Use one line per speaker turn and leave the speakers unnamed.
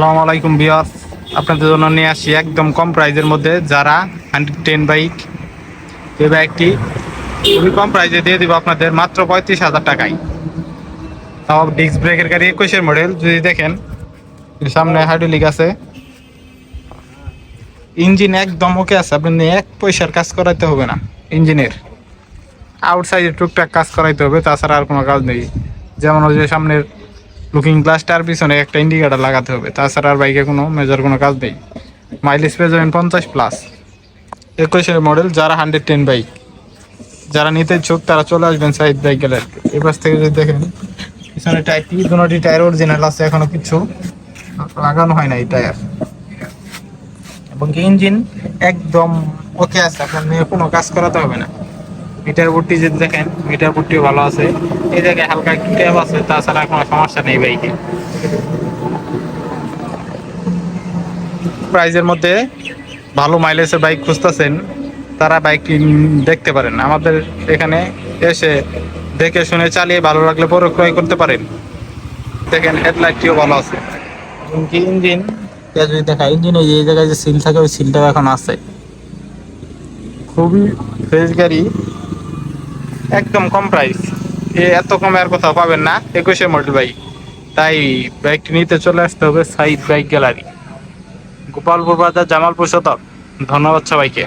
আসসালামু আলাইকুম বিয়াস আপনাদের জন্য নিয়ে আসি একদম কম প্রাইজের মধ্যে যারা হান্ড্রেড টেন বাইক। এই বাইকটি খুবই কম প্রাইজে দিয়ে দিব আপনাদের মাত্র পঁয়ত্রিশ হাজার টাকায়। তাও ডিস্ক ব্রেকের গাড়ি একুশের মডেল যদি দেখেন সামনে হাইড্রোলিক আছে। ইঞ্জিন একদম ওকে আছে, আপনি এক পয়সার কাজ করাইতে হবে না, ইঞ্জিনের। আউটসাইডে টুকটাক কাজ করাইতে হবে, তাছাড়া আর কোনো কাজ নেই। যেমন ওই যে সামনের লুকিং গ্লাসটার পিছনে একটা ইন্ডিকেটার লাগাতে হবে। তাছাড়া আর বাইকে কোনো মেজর কোনো কাজ নেই। মাইলেজ পেয়ে যাবেন পঞ্চাশ প্লাস একুশের মডেল যারা হান্ড্রেড টেন বাইক যারা নিতে ইচ্ছুক, তারা চলে আসবেন সাইড বাইক গেলে এবার থেকে যদি দেখেন, পিছনে টায়ার টায়ারটি দুটি টায়ার অরিজিনাল আছে, এখনও কিছু লাগানো হয় না এই টায়ার এবং ইঞ্জিন একদম ওকে আছে আপনার নিয়ে কোনো কাজ করাতে হবে না। মিটার বুটটি যদি দেখেন মিটার বুটটিও ভালো আছে। এই জায়গায় হালকা একটু ট্যাপ আছে তাছাড়া কোনো সমস্যা নেই বাইকে প্রাইজের মধ্যে ভালো মাইলেজের বাইক খুঁজতেছেন তারা বাইকটি দেখতে পারেন। আমাদের এখানে এসে দেখে শুনে চালিয়ে ভালো লাগলে পরে ক্রয় করতে পারেন। দেখেন হেডলাইটটিও ভালো আছে। এমনকি ইঞ্জিন যদি দেখা ইঞ্জিন ওই যে এই জায়গায় যে সিল থাকে ওই সিলটাও এখন আছে। খুবই ফ্রেশ গাড়ি। একদম কম প্রাইস এ এত কমে আর কোথাও পাবেন না। একুশে মডেল বাইক তাই বাইকটি নিতে চলে আসতে হবে সাইড বাইক গ্যালারি গোপালপুর বাজার, জামালপুর শতক ধন্যবাদ সবাইকে।